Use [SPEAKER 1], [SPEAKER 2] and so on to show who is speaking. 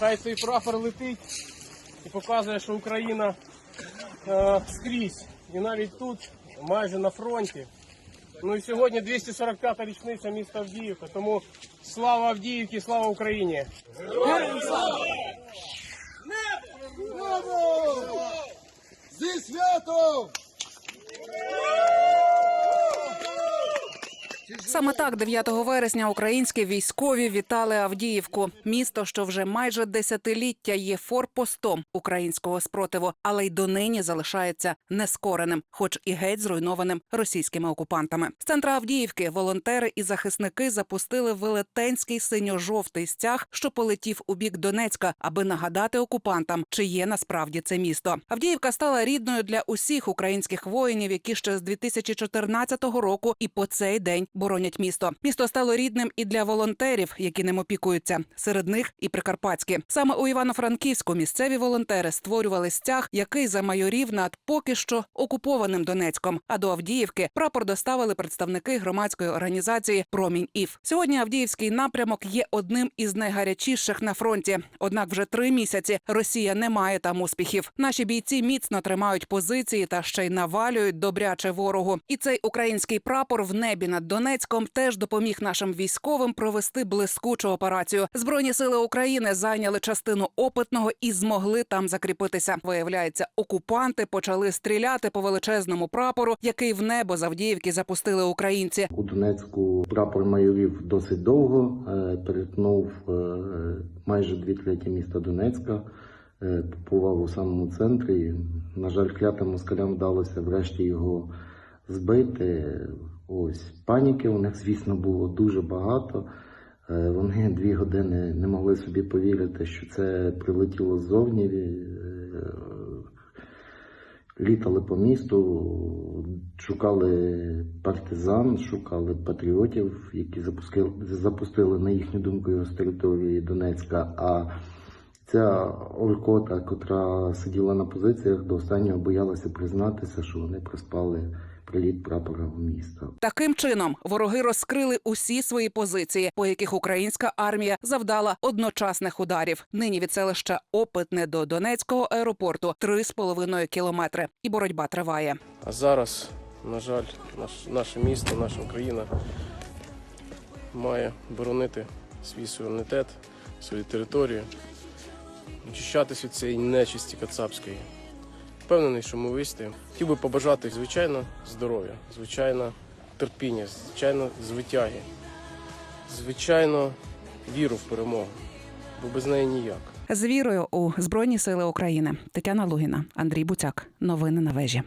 [SPEAKER 1] Хай цей прапор летить і показує, що Україна е, скрізь. І навіть тут, майже на фронті. Ну і сьогодні 245-та річниця міста Авдіївка. Тому слава Авдіївці, слава Україні!
[SPEAKER 2] Браво!
[SPEAKER 3] Саме так 9 вересня українські військові вітали Авдіївку, місто, що вже майже десятиліття є форпостом українського спротиву, але й донині залишається нескореним, хоч і геть зруйнованим російськими окупантами. З центра Авдіївки волонтери і захисники запустили велетенський синьо-жовтий стяг, що полетів у бік Донецька, аби нагадати окупантам, чи є насправді це місто. Авдіївка стала рідною для усіх українських воїнів, які ще з 2014 року і по цей день боронять місто. Місто стало рідним і для волонтерів, які ним опікуються. Серед них і прикарпатські. Саме у Івано-Франківську місцеві волонтери створювали стяг, який замайорів над поки що окупованим Донецьком. А до Авдіївки прапор доставили представники громадської організації Промінь Ів. Сьогодні Авдіївський напрямок є одним із найгарячіших на фронті. Однак вже три місяці Росія не має там успіхів. Наші бійці міцно тримають позиції та ще й навалюють добряче ворогу. І цей український прапор в небі над Донецьком теж допоміг нашим військовим провести блискучу операцію. Збройні сили України зайняли частину опитного і змогли там закріпитися. Виявляється, окупанти почали стріляти по величезному прапору, який в небо з Авдіївки запустили українці.
[SPEAKER 4] У Донецьку прапор майорів досить довго, е, перетнув е, майже дві треті міста Донецька, е, побував у самому центрі. На жаль, клятим москалям вдалося врешті його збити. Ось паніки у них, звісно, було дуже багато. Е, Вони дві години не могли собі повірити, що це прилетіло ззовні. Е, Літали по місту, шукали партизан, шукали патріотів, які запустили, запустили на їхню думку його з території Донецька. А ця оркота, котра сиділа на позиціях, до останнього боялася признатися, що вони проспали приліт прапора в місто.
[SPEAKER 3] Таким чином вороги розкрили усі свої позиції, по яких українська армія завдала одночасних ударів. Нині від селища Опитне до Донецького аеропорту три з половиною кілометри, і боротьба триває.
[SPEAKER 1] А зараз, на жаль, наш, наше місто, наша Україна має боронити свій суверенітет, свою територію, очищатися від цієї нечисті кацапської. Впевнений, що ми вистоїмо. Хотів би побажати, звичайно, здоров'я, звичайно, терпіння, звичайно, звитяги, звичайно, віру в перемогу, бо без неї ніяк.
[SPEAKER 3] З вірою у збройні сили України Тетяна Лугіна, Андрій Буцяк. Новини на вежі.